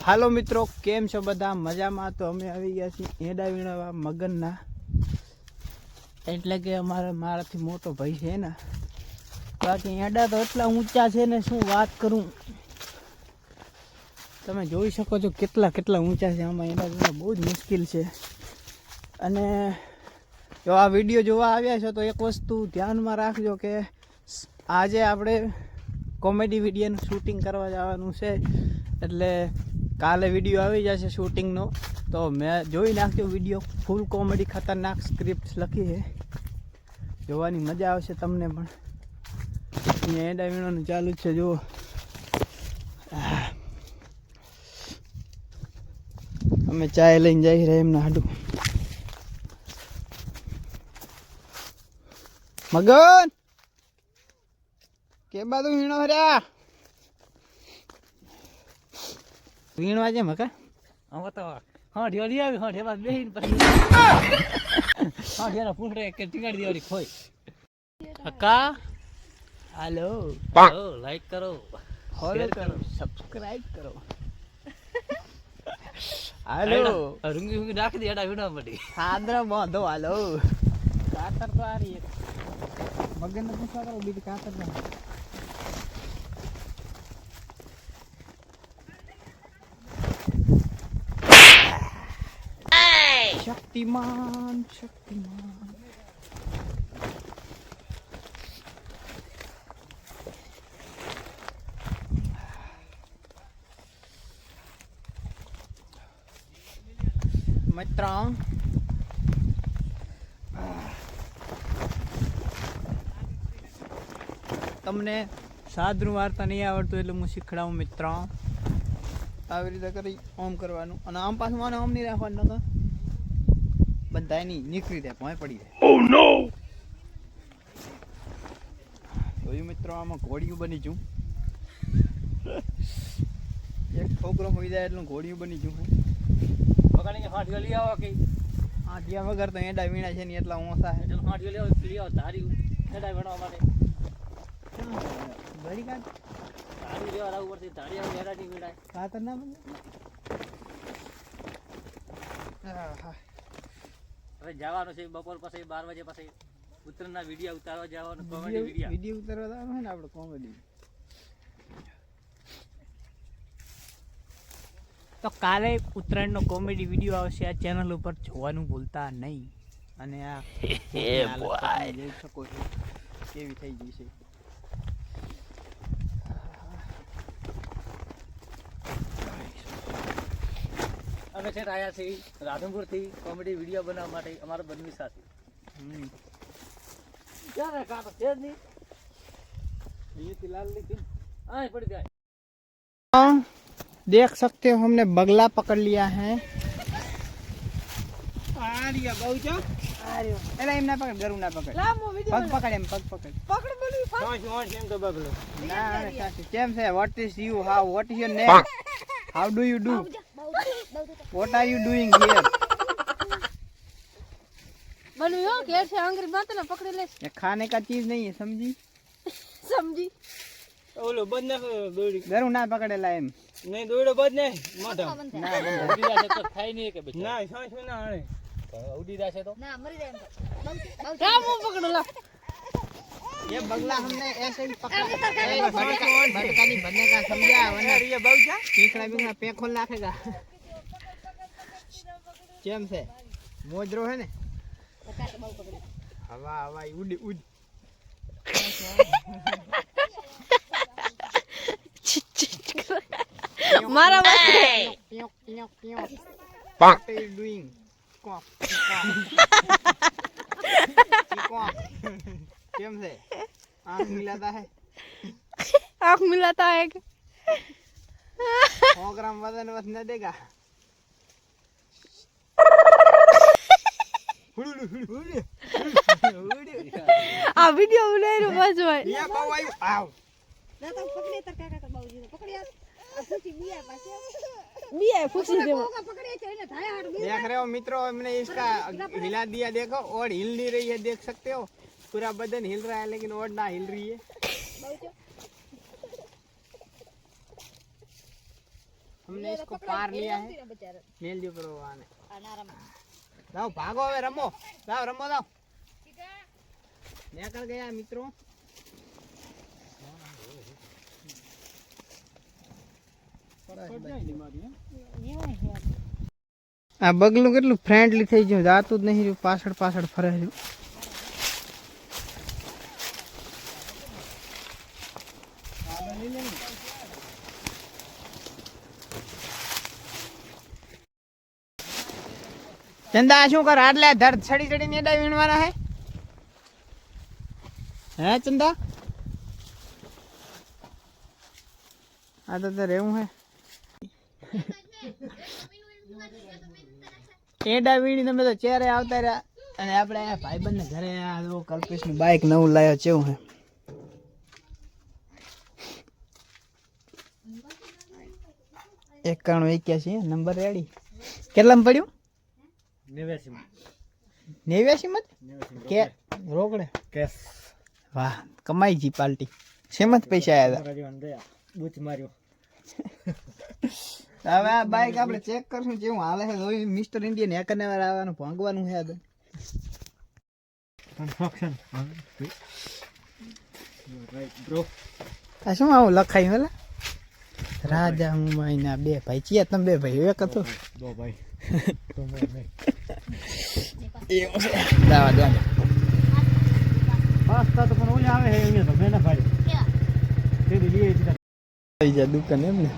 હાલો મિત્રો, કેમ છો બધા? મજામાં? તો અમે આવી ગયા છીએ એડા વીણાવા મગનના. એટલે કે અમારા મારાથી મોટો ભાઈ છે ને. બાકી એડા તો એટલા ઊંચા છે ને, શું વાત કરું? તમે જોઈ શકો છો કેટલા કેટલા ઊંચા છે આમાં એડા વીણા બહુ જ મુશ્કેલ છે. અને જો આ વીડિયો જોવા આવ્યા છો તો એક વસ્તુ ધ્યાનમાં રાખજો કે આજે આપણે કોમેડી વિડીયોનું શૂટિંગ કરવા જવાનું છે. એટલે કાલે વીડિયો આવી જશે શૂટિંગનો તો મેં જોઈ નાખ્યો વીડિયો ફૂલ કોમેડી ખતરનાક સ્ક્રિપ્ટ લખી છે. જોવાની મજા આવશે તમને પણ. અહીંયા એડા વીણોનું ચાલુ છે, જુઓ. અમે ચાય લઈને જઈ રહ્યા એમના હાડું મગન! કે બાજુ વીણો હર્યા વીણવા છે મકા? હવે તો હા ઢેલી આવી હા ઢેલા બેહીને પછી હા ઢેરા પૂંછડે કે ટીંગાડી દેવાની ખોઈ. અકા હાલો. લાઈક કરો. ફોલો કરો. કરો. સબસ્ક્રાઇબ કરો. હાલો. રૂંગી રૂંગી નાખી દે એડા વીણવા મળી સાદરા બાંધો હાલો. કાતર તો આ રહી મગન પૂછવા કરો બીજી કાતર ના શક્તિમાન શક્તિમાન મિત્ર તમને સાદરું વાર્તા નહીં આવડતું એટલે હું શીખડાવું, મિત્ર. આવી રીતે કરી, ઓમ કરવાનું. અને આમ પાછું મને ઓમ નહીં રાખવાનું, નકર? બધાય નહીં નીકળી જાય ભોંય પડી જાય. જોયું મિત્રો આમાં ઘોડિયું બની છું એક છોકરો હોઈ જાય એટલું ઘોડિયું બની જઉં પકડીને હા ઢેલી આવો કે? જ્યાં વગર તો એડા વીણા છે ને એટલા ઓછા છે. એટલે હા ઢેલી આવો પીડી આવો તારી એડા વીણવા માટે. ઘડી કાઢ. તારી લેવા લાવવું પડશે તારી આવું એડા નહીં વીણાય. ખાતર ના બને. હવે જવાનું છે બપોર પછી બાર વાગે પછી ઉત્તરના વીડિયો ઉતારવા જવાનું કોમેડી વીડિયો વીડિયો ઉતારવા જવાનું હોય ને આપણે કોમેડી તો કાલે ઉત્તરાયણનો કોમેડી વીડિયો આવશે આ ચેનલ ઉપર જોવાનું ભૂલતા નહીં. અને આ જોઈ શકો છો કેવી થઈ ગઈ છે. અમે છે આયા છે રાધનપુર થી કોમેડી વિડીયો બનાવવા માટે અમારા બંને સાથે હમ. ક્યારે કાંટો છે જ નહીં અહીંયાથી લાલ લીધી હા પડી જાય हाँ, देख सकते हो हमने बगला पकड़ लिया है आ रिया बहुचो एला एम ना पकड़ गरु ना पकड़ पग पकड़ एम पग पकड़ ના ના સાચું કેમ છે what is you how what is your name how do you do what are you doing here બનુ યો ઘેર છે અંગ્રેજ બાત ને પકડી લે ये खाने का चीज नहीं है समझी સમજી ઓલો બંધ નાખો દોડી गरु ना पकड़ेला एम નહીં દોડો બંધ નહીં મોઢા ना बंद ઉડી જશે તો થાય નહીં કે પછી ના સાંસ ના આણે ઉડી જશે તો ના મરી જાય રામ હું પકડો લા ये बगला हमने ऐसे ही पकड़ा ए, भटका भटका नहीं बनने का समझा वरना ये बहुचा तीसरा बीसरा पे खोल नाखेगा કેમ છે? મોજરો હે ને? હવા હવા ઈ ઉડી ઉડ. મારા માટે doing? Quack, quack. Quack. કેમ છે? આંખ મિલાતા હે? આંખ મિલાતા હે કે? ગ્રામ વજન બસ દેગા. આ વિડિયો ઉલેરો બસ હોય યા બહુ આવ્યું આવ બીયા ફૂસી દેવો देख रहे हो मित्रों हमने इसका हिला दिया देखो और हिल नहीं रही है देख सकते हो पूरा बदन हिल रहा है लेकिन और ना हिल रही है हमने इसको पार लिया है मेल जो करो आने જાઓ, ભાગો હવે, રમો. જાઓ રમો, જાઓ. નીકળ ગયા મિત્રો. આ બગલું કેટલું ફ્રેન્ડલી થઈ ગયું. જાતું જ નહીં પાછળ પાછળ ફરે રહ્યું. ચંદા શું કર? આટલે ધર છડી છડી નેડા વીણવાના હે? હે ચંદા? આ તો તો રેવું હે. એડા વીણી તમે તો ચહેરે આવતા રહ્યા. અને આપણે અહીંયા ભાઈબંધ ઘરે આ કલ્પેશનું બાઇક નવું લાવ્યો ચેવું હે? એકાણું એક્યાસી નંબર રેડી કેટલામાં પડ્યું? નેવ્યાસી માં કે રોકડે. કેસ. વાહ કમાઈ જી પાલટી. શેમાં પૈસા આવ્યા હતા? બૂચ માર્યો. હવે આ બાઇક આપણે ચેક કરશું જેવું હાલે છે. જોઈ મિસ્ટર ઇન્ડિયન હેકરને વાર આવવાનું ભાંગવાનું છે આ તો. કન્સ્ટ્રક્શન રાઈટ બ્રો આ શું આવું લખાયું હેલા? રાજા હું હુમાયના બે ભાઈ. ચિયા તમે બે ભાઈ એક હતો? દો ભાઈ એવું છે. દાવા દો પાસ્તા તો પણ ઓલે આવે છે અહીંયા તો મેં ના તે જાય દુકાન એમ ને.